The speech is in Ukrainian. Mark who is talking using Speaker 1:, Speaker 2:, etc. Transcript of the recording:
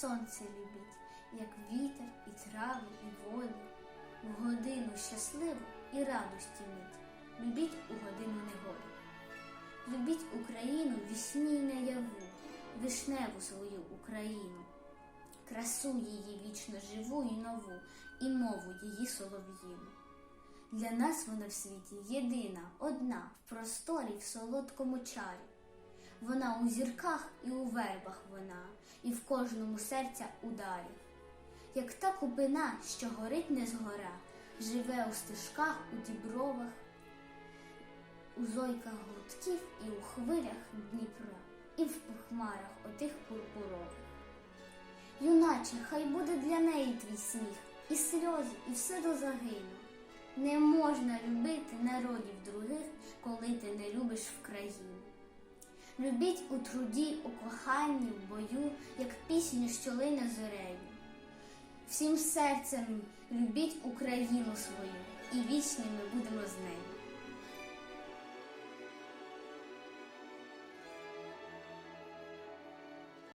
Speaker 1: сонце любіть, як вітер, і трави, і воду. В годину щасливу і радості мить. Любіть у годину негоди. Любіть Україну вісні й наяву, вишневу свою Україну, красу її вічно живу і нову, і мову її солов'їну. Для нас вона в світі єдина, одна, в просторі, в солодкому чарі. Вона у зірках і у вербах вона, і в кожному серця ударі. Як та купина, що горить не згора, живе у стежках, у дібровах, у зойках гудків і у хвилях Дніпра, і в хмарах отих пурпурових. Юначе, хай буде для неї твій сміх, і сльози, і все до загину. Не можна любити народів других, коли ти не любиш в країну. Любіть у труді, у коханні, в бою, як пісню, що лине зорею. Всім серцем любіть Україну свою, і вічними будемо з нею.